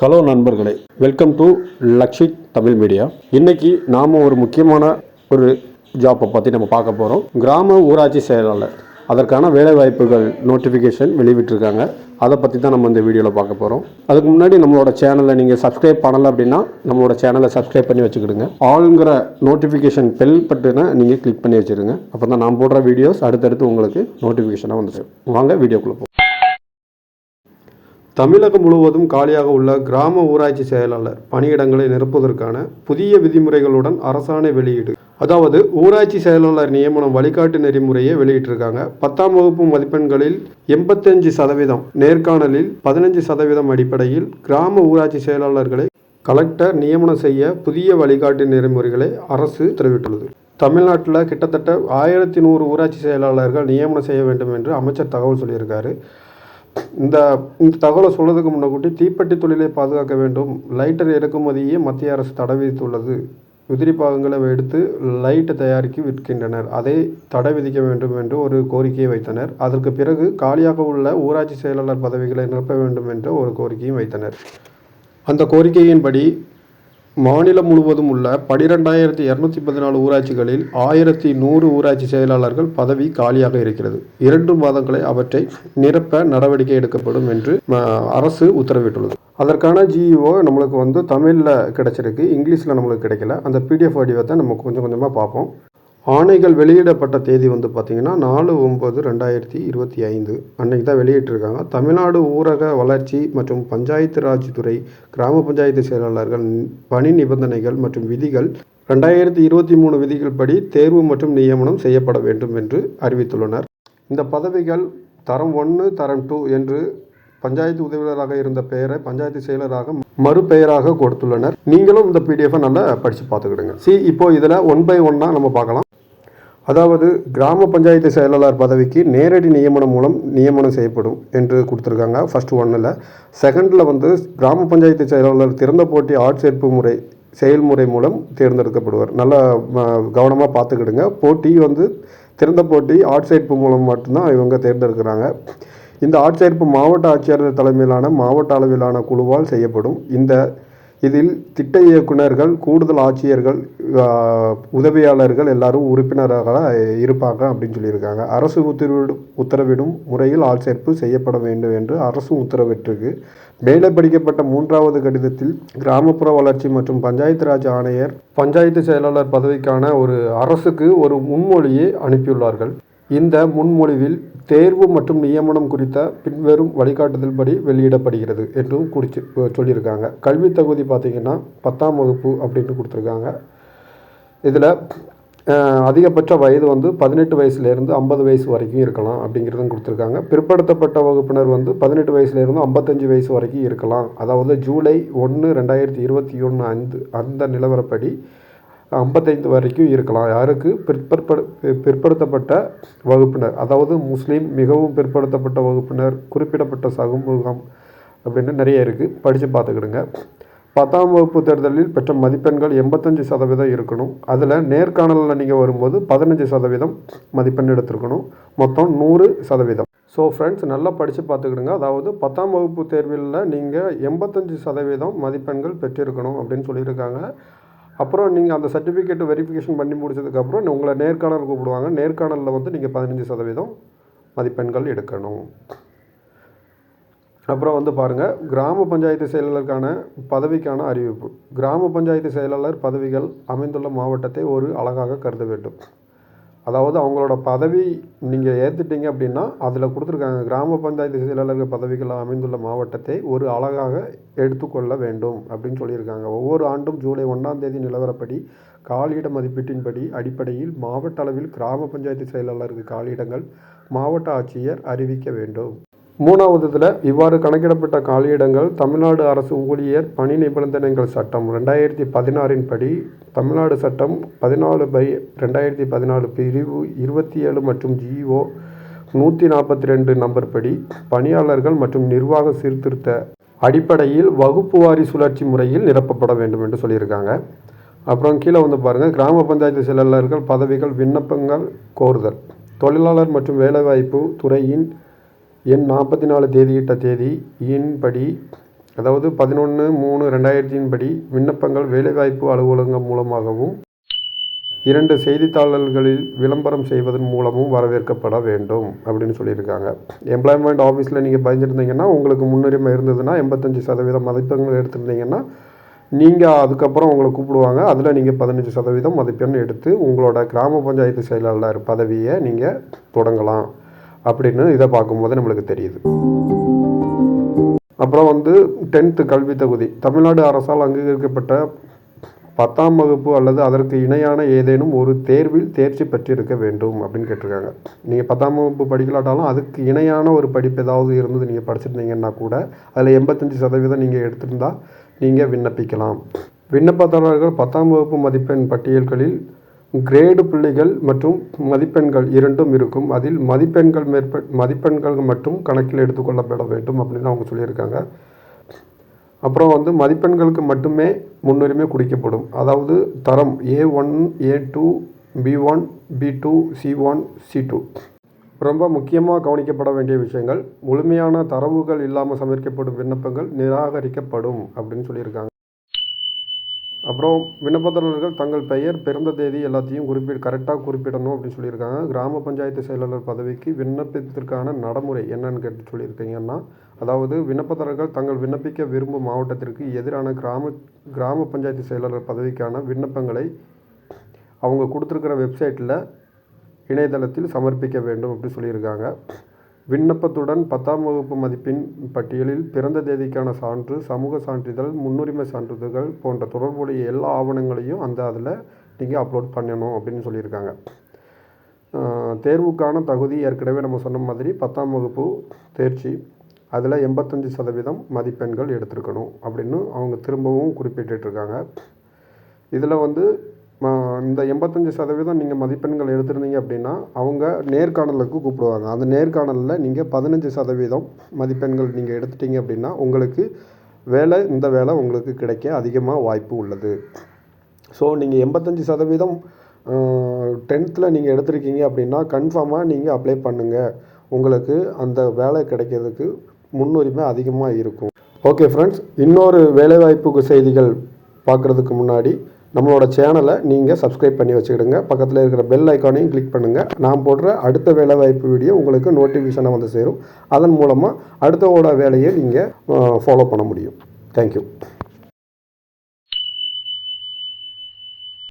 Hello நண்பர்களே welcome to Lakshi Tamil media இன்னைக்கு நாம் ஒரு முக்கியமான ஒரு ஜாப்பை பற்றி நம்ம பார்க்க போகிறோம் கிராம ஊராட்சி செயலாளர் அதற்கான வேலைவாய்ப்புகள் நோட்டிஃபிகேஷன் வெளிவிட்டிருக்காங்க அதை பற்றி தான் நம்ம இந்த வீடியோவில் பார்க்க போகிறோம் அதுக்கு முன்னாடி நம்மளோட சேனலை நீங்கள் சப்ஸ்கிரைப் பண்ணலை அப்படின்னா நம்மளோட சேனலை சப்ஸ்கிரைப் பண்ணி வச்சுக்கிடுங்க. ஆளுங்கிற நோட்டிஃபிகேஷன் பெல் பட்டுனா நீங்கள் கிளிக் பண்ணி வச்சுருங்க. அப்போ தான் நான் போடுற வீடியோஸ் அடுத்தடுத்து உங்களுக்கு நோட்டிஃபிகேஷனாக வந்துடும். வாங்க வீடியோக்குள்ளே போ தமிழகம் முழுவதும் காலியாக உள்ள கிராம ஊராட்சி செயலாளர் பணியிடங்களை நிரப்புவதற்கான புதிய விதிமுறைகளுடன் அரசாணை வெளியீடு. அதாவது ஊராட்சி செயலாளர் நியமனம் வழிகாட்டு நெறிமுறையை வெளியிட்டிருக்காங்க. பத்தாம் வகுப்பு மதிப்பெண்களில் எண்பத்தஞ்சு சதவீதம் நேர்காணலில் பதினஞ்சு சதவீதம் அடிப்படையில் கிராம ஊராட்சி செயலாளர்களை கலெக்டர் நியமனம் செய்ய புதிய வழிகாட்டு நெறிமுறைகளை அரசு உத்தரவிட்டுள்ளது தமிழ்நாட்டில் கிட்டத்தட்ட ஆயிரத்தி நூறு ஊராட்சி செயலாளர்கள் நியமனம் செய்ய வேண்டும் என்று அமைச்சர் தகவல் சொல்லியிருக்காரு. இந்த இந்த தகவலை சொல்றதுக்கு முன்னக்கூட்டி தீப்பெட்டி தொழிலை பாதுகாக்க வேண்டும். லைட்டர் இறக்குமதியை மத்திய அரசு தடை விதித்துள்ளது உதிரி பாகங்களை எடுத்து லைட்டை தயாரிக்க விற்கின்றனர். அதை தடை விதிக்க வேண்டும் என்று ஒரு கோரிக்கையை வைத்தனர். அதற்கு பிறகு காலியாக உள்ள ஊராட்சி செயலாளர் பதவிகளை நிரப்ப வேண்டும் என்ற ஒரு கோரிக்கையும் வைத்தனர். அந்த கோரிக்கையின்படி மாநிலம் முழுவதும் உள்ள பனிரெண்டாயிரத்தி இரநூத்தி பதினாலு ஊராட்சிகளில் ஆயிரத்தி நூறு ஊராட்சி செயலாளர்கள் பதவி காலியாக இருக்கிறது. இரண்டு மாதங்களை அவற்றை நிரப்ப நடவடிக்கை எடுக்கப்படும் என்று அரசு உத்தரவிட்டுள்ளது. அதற்கான ஜிஇஓ நம்மளுக்கு வந்து தமிழில் கிடைச்சிருக்கு இங்கிலீஷில் நம்மளுக்கு கிடைக்கல. அந்த பிடிஎஃப் வடிவத்தை நம்ம கொஞ்சம் கொஞ்சமாக பார்ப்போம். ஆணைகள் வெளியிடப்பட்ட தேதி வந்து பார்த்திங்கன்னா நாலு ஒம்பது ரெண்டாயிரத்தி இருபத்தி ஐந்து. அன்னைக்கு தான் வெளியிட்டிருக்காங்க. தமிழ்நாடு ஊரக வளர்ச்சி மற்றும் பஞ்சாயத்து ராஜ் துறை கிராம பஞ்சாயத்து செயலாளர்கள் பணி நிபந்தனைகள் மற்றும் விதிகள் ரெண்டாயிரத்தி இருபத்தி மூணு விதிகள் படி தேர்வு மற்றும் நியமனம் செய்யப்பட வேண்டும் என்று அறிவித்துள்ளனர். இந்த பதவிகள் தரம் ஒன்று தரம் டூ என்று பஞ்சாயத்து உதவியாளராக இருந்த பெயரை பஞ்சாயத்து செயலராக மறுபெயராக கொடுத்துள்ளனர். நீங்களும் இந்த பிடிஎஃபை நல்லா படித்து பார்த்துக்கிடுங்க. சி இப்போ இதில் ஒன் பை ஒன்னாக நம்ம பார்க்கலாம். அதாவது கிராம பஞ்சாயத்து செயலாளர் பதவிக்கு நேரடி நியமனம் மூலம் நியமனம் செய்யப்படும் என்று கொடுத்துருக்காங்க. ஃபஸ்ட் ஒன்றில் செகண்டில் வந்து கிராம பஞ்சாயத்து செயலாளர் திறந்த போட்டி ஆட்சேர்ப்பு முறை செயல்முறை மூலம் தேர்ந்தெடுக்கப்படுவார். நல்லா கவனமாக பார்த்துக்கிடுங்க. போட்டி வந்து திறந்த போட்டி ஆட்சேர்ப்பு மூலம் மட்டும்தான் இவங்க தேர்ந்தெடுக்கிறாங்க. இந்த ஆட்சேர்ப்பு மாவட்ட ஆட்சியர் தலைமையிலான மாவட்ட அளவிலான குழுவால் செய்யப்படும். இந்த இதில் திட்ட இயக்குனர்கள் கூடுதல் ஆட்சியர்கள் உதவியாளர்கள் எல்லாரும் உறுப்பினராக இருப்பாங்க அப்படின்னு சொல்லியிருக்காங்க. அரசு உத்தரவிடும் உத்தரவிடும் முறையில் ஆட்சேர்ப்பு செய்யப்பட வேண்டும் என்று அரசு உத்தரவிட்டிருக்கு. மேலே படிக்கப்பட்ட மூன்றாவது கடிதத்தில் கிராமப்புற வளர்ச்சி மற்றும் பஞ்சாயத்து ராஜ் ஆணையர் பஞ்சாயத்து செயலாளர் பதவிக்கான ஒரு அரசுக்கு ஒரு முன்மொழியை அனுப்பியுள்ளார்கள். இந்த முன்மொழிவில் தேர்வு மற்றும் நியமனம் குறித்த பின்வரும் வழிகாட்டுதல்படி வெளியிடப்படுகிறது என்றும் குறிச்சு சொல்லியிருக்காங்க. கல்வி தகுதி பார்த்தீங்கன்னா பத்தாம் வகுப்பு அப்படின்னு கொடுத்துருக்காங்க. இதில் அதிகபட்ச வயது வந்து பதினெட்டு வயசுலேருந்து ஐம்பது வயசு வரைக்கும் இருக்கலாம் அப்படிங்கிறதும் கொடுத்துருக்காங்க. பிற்படுத்தப்பட்ட வகுப்பினர் வந்து பதினெட்டு வயசுலேருந்து ஐம்பத்தஞ்சு வயசு வரைக்கும் இருக்கலாம். அதாவது ஜூலை ஒன்று ரெண்டாயிரத்தி இருபத்தி ஒன்று அந்த அந்த நிலவரப்படி ஐம்பத்தைந்து வரைக்கும் இருக்கலாம். யாருக்கு? பிற்பற்படு பிற்படுத்தப்பட்ட வகுப்பினர். அதாவது முஸ்லீம் மிகவும் பிற்படுத்தப்பட்ட வகுப்பினர் குறிப்பிடப்பட்ட சமூகம் அப்படின்னு நிறைய இருக்குது படித்து பார்த்துக்கிடுங்க. பத்தாம் வகுப்பு தேர்தலில் பெற்ற மதிப்பெண்கள் எண்பத்தஞ்சு சதவீதம் இருக்கணும். அதில் நேர்காணலில் நீங்கள் வரும்போது பதினஞ்சு சதவீதம் மதிப்பெண் எடுத்திருக்கணும். மொத்தம் நூறு சதவீதம். ஸோ ஃப்ரெண்ட்ஸ் நல்லா படித்து பார்த்துக்கிடுங்க. அதாவது பத்தாம் வகுப்பு தேர்வில் நீங்கள் எண்பத்தஞ்சு சதவீதம் மதிப்பெண்கள் பெற்றிருக்கணும் அப்படின்னு சொல்லியிருக்காங்க. அப்புறம் நீங்கள் அந்த சர்டிஃபிகேட் வெரிஃபிகேஷன் பண்ணி முடிச்சதுக்கப்புறம் உங்களை நேர்காணல் கூப்பிடுவாங்க. நேர்காணலில் வந்து நீங்கள் பதினஞ்சு சதவீதம் மதிப்பெண்கள் எடுக்கணும். அப்புறம் வந்து பாருங்கள் கிராம பஞ்சாயத்து செயலாளருக்கான பதவிக்கான அறிவிப்பு. கிராம பஞ்சாயத்து செயலாளர் பதவிகள் அமைந்துள்ள மாவட்டத்தை ஒரு அழகாக கருத வேண்டும். அதாவது அவங்களோட பதவி நீங்கள் ஏற்றுட்டீங்க அப்படின்னா அதில் கொடுத்துருக்காங்க கிராம பஞ்சாயத்து செயலாளர்கள் பதவிகள் அமைந்துள்ள மாவட்டத்தை ஒரு அழகாக எடுத்துக்கொள்ள வேண்டும் அப்படின்னு சொல்லியிருக்காங்க. ஒவ்வொரு ஆண்டும் ஜூலை ஒன்றாம் தேதி நிலவரப்படி காலியிட மதிப்பீட்டின்படி அடிப்படையில் மாவட்ட அளவில் கிராம பஞ்சாயத்து செயலாளருக்கு காலியிடங்கள் மாவட்ட ஆட்சியர் அறிவிக்க வேண்டும். மூணாவது இதில் இவ்வாறு கணக்கிடப்பட்ட காலியிடங்கள் தமிழ்நாடு அரசு ஊழியர் பணி நிபந்தனைகள் சட்டம் ரெண்டாயிரத்தி பதினாறின் படி தமிழ்நாடு சட்டம் பதினாலு பை ரெண்டாயிரத்தி பதினாலு பிரிவு இருபத்தி ஏழு மற்றும் ஜிஓ நூற்றி நாற்பத்தி ரெண்டு நம்பர் படி பணியாளர்கள் மற்றும் நிர்வாக சீர்திருத்த அடிப்படையில் வகுப்பு வாரி சுழற்சி முறையில் நிரப்பப்பட வேண்டும் என்று சொல்லியிருக்காங்க. அப்புறம் கீழே வந்து பாருங்கள் கிராம பஞ்சாயத்து செயலாளர்கள் பதவிகள் விண்ணப்பங்கள் கோருதல். தொழிலாளர் மற்றும் வேலைவாய்ப்பு துறையின் என் நாற்பத்தி நாலு தேதியிட்ட தேதி இன்படி அதாவது பதினொன்று மூணு ரெண்டாயிரத்தின் படி விண்ணப்பங்கள் வேலைவாய்ப்பு அலுவலகம் மூலமாகவும் இரண்டு செய்தித்தாளர்களில் விளம்பரம் செய்வதன் மூலமும் வரவேற்கப்பட வேண்டும் அப்படின்னு சொல்லியிருக்காங்க. எம்ப்ளாய்மெண்ட் ஆஃபீஸில் நீங்கள் பயந்துருந்தீங்கன்னா உங்களுக்கு முன்னுரிமை இருந்ததுன்னா எண்பத்தஞ்சு சதவீதம் மதிப்பெண்கள் எடுத்திருந்தீங்கன்னா நீங்கள் அதுக்கப்புறம் உங்களை கூப்பிடுவாங்க. அதில் நீங்கள் பதினஞ்சு சதவீதம் மதிப்பெண் எடுத்து உங்களோட கிராம பஞ்சாயத்து செயலாளர் பதவியை நீங்கள் தொடங்கலாம். அப்படின்னு இதை பார்க்கும்போது நம்மளுக்கு தெரியுது. அப்புறம் வந்து டென்த்து கல்வி தகுதி. தமிழ்நாடு அரசால் அங்கீகரிக்கப்பட்ட பத்தாம் வகுப்பு அல்லது அதற்கு இணையான ஏதேனும் ஒரு தேர்வில் தேர்ச்சி பெற்றிருக்க வேண்டும் அப்படின்னு கேட்டிருக்காங்க. நீங்கள் பத்தாம் வகுப்பு படிக்கலாட்டாலும் அதுக்கு இணையான ஒரு படிப்பு ஏதாவது இருந்தது நீங்கள் படிச்சிருந்தீங்கன்னா கூட அதில் எண்பத்தஞ்சு சதவீதம் நீங்கள் எடுத்திருந்தால் நீங்கள் விண்ணப்பிக்கலாம். விண்ணப்பதாரர்கள் பத்தாம் வகுப்பு மதிப்பெண் பட்டியல்களில் கிரேடு புள்ளிகள் மற்றும் மதிப்பெண்கள் இரண்டும் இருக்கும். அதில் மதிப்பெண்கள் மேற்ப மதிப்பெண்கள் மட்டும் கணக்கில் எடுத்துக்கொள்ளப்பட வேண்டும் அப்படின்னு அவங்க சொல்லியிருக்காங்க. அப்புறம் வந்து மதிப்பெண்களுக்கு மட்டுமே முன்னுரிமை குடிக்கப்படும். அதாவது தரம் A one A two B one B two C one C two ரொம்ப முக்கியமாக கவனிக்கப்பட வேண்டிய விஷயங்கள் முழுமையான தரவுகள் இல்லாமல் சமர்ப்பிக்கப்படும் விண்ணப்பங்கள் நிராகரிக்கப்படும் அப்படின்னு சொல்லியிருக்காங்க. அப்புறம் விண்ணப்பதாரர்கள் தங்கள் பெயர் பிறந்த தேதி எல்லாத்தையும் குறிப்பிட கரெக்டாக குறிப்பிடணும் அப்படின்னு சொல்லியிருக்காங்க. கிராம பஞ்சாயத்து செயலாளர் பதவிக்கு விண்ணப்பத்திற்கான நடைமுறை என்னன்னு கேட்டு சொல்லியிருக்கீங்கன்னா அதாவது விண்ணப்பதாரர்கள் தங்கள் விண்ணப்பிக்க விரும்பும் மாவட்டத்திற்கு எதிரான கிராம கிராம பஞ்சாயத்து செயலாளர் பதவிக்கான விண்ணப்பங்களை அவங்க கொடுத்துருக்கிற வெப்சைட்டில் இணையதளத்தில் சமர்ப்பிக்க வேண்டும் அப்படின்னு சொல்லியிருக்காங்க. விண்ணப்பத்துடன் பத்தாம் வகுப்பு மதிப்பெண் பட்டியலில் பிறந்த தேதிக்கான சான்று சமூக சான்றிதழ் முன்னுரிமை சான்றிதழ்கள் போன்ற தொடர்புடைய எல்லா ஆவணங்களையும் அந்த அதில் நீங்கள் அப்லோட் பண்ணணும் அப்படின்னு சொல்லியிருக்காங்க. தேர்வுக்கான தகுதி ஏற்கனவே நம்ம சொன்ன மாதிரி பத்தாம் வகுப்பு தேர்ச்சி அதில் எண்பத்தஞ்சு சதவீதம் மதிப்பெண்கள் எடுத்திருக்கணும் அப்படின்னு அவங்க திரும்பவும் குறிப்பிட்டுருக்காங்க இதில் வந்து இந்த எண்பத்தஞ்சு சதவீதம் நீங்கள் மதிப்பெண்கள் எடுத்திருந்தீங்க அப்படின்னா அவங்க நேர்காணலுக்கு கூப்பிடுவாங்க. அந்த நேர்காணலில் நீங்கள் பதினஞ்சு சதவீதம் மதிப்பெண்கள் நீங்கள் எடுத்துட்டீங்க அப்படின்னா உங்களுக்கு வேலை இந்த வேலை உங்களுக்கு கிடைக்க அதிகமாக வாய்ப்பு உள்ளது. ஸோ நீங்கள் எண்பத்தஞ்சு சதவீதம் டென்த்தில் நீங்கள் எடுத்திருக்கீங்க அப்படின்னா கன்ஃபார்மாக நீங்கள் அப்ளை பண்ணுங்கள் உங்களுக்கு அந்த வேலை கிடைக்கிறதுக்கு முன்னுரிமை அதிகமாக இருக்கும். ஓகே ஃப்ரெண்ட்ஸ் இன்னொரு வேலைவாய்ப்புக்கு செய்திகள் பார்க்குறதுக்கு முன்னாடி நம்மளோட சேனலை நீங்கள் சப்ஸ்கிரைப் பண்ணி வச்சுக்கிடுங்க. பக்கத்தில் இருக்கிற பெல் ஐக்கானையும் கிளிக் பண்ணுங்கள் நான் போடுற அடுத்த வேலைவாய்ப்பு வீடியோ உங்களுக்கு நோட்டிஃபிகேஷனாக வந்து சேரும். அதன் மூலமாக அடுத்தவோட வேலையை நீங்கள் ஃபாலோ பண்ண முடியும். தேங்க்யூ